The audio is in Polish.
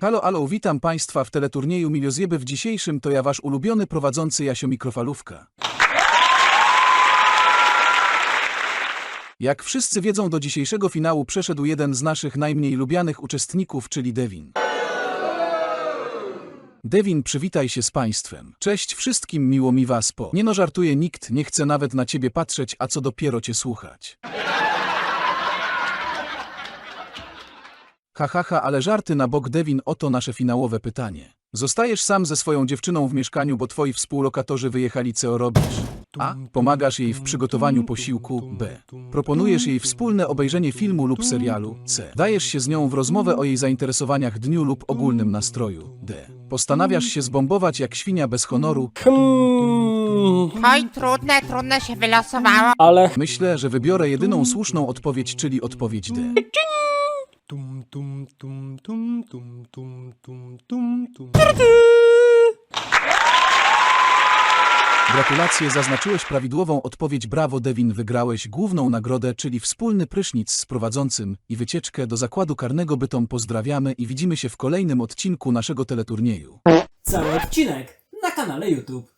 Halo, alo, witam Państwa w teleturnieju Miliozjeby w dzisiejszym to ja Wasz ulubiony prowadzący Jasio Mikrofalówka. Jak wszyscy wiedzą, do dzisiejszego finału przeszedł jeden z naszych najmniej lubianych uczestników, czyli Devin. Devin, przywitaj się z Państwem. Cześć wszystkim, miło mi Was po. Nie no, żartuje nikt, nie chce nawet na Ciebie patrzeć, a co dopiero Cię słuchać. Ha, ha, ha, ale żarty na bok, Devin, oto nasze finałowe pytanie. Zostajesz sam ze swoją dziewczyną w mieszkaniu, bo twoi współlokatorzy wyjechali, co robisz? A. Pomagasz jej w przygotowaniu posiłku. B. Proponujesz jej wspólne obejrzenie filmu lub serialu. C. Dajesz się z nią w rozmowę o jej zainteresowaniach dniu lub ogólnym nastroju. D. Postanawiasz się zbombować jak świnia bez honoru. Oj, trudne, trudne się wylosowało. ale Myślę, że wybiorę jedyną słuszną odpowiedź, czyli odpowiedź D. Tum tum tum tum tum tum tum tum tum. Gratulacje, zaznaczyłeś prawidłową odpowiedź. Brawo, Devin, wygrałeś główną nagrodę, czyli wspólny prysznic z prowadzącym i wycieczkę do zakładu karnego Bytom. Pozdrawiamy i widzimy się w kolejnym odcinku naszego teleturnieju. Cały odcinek na kanale YouTube.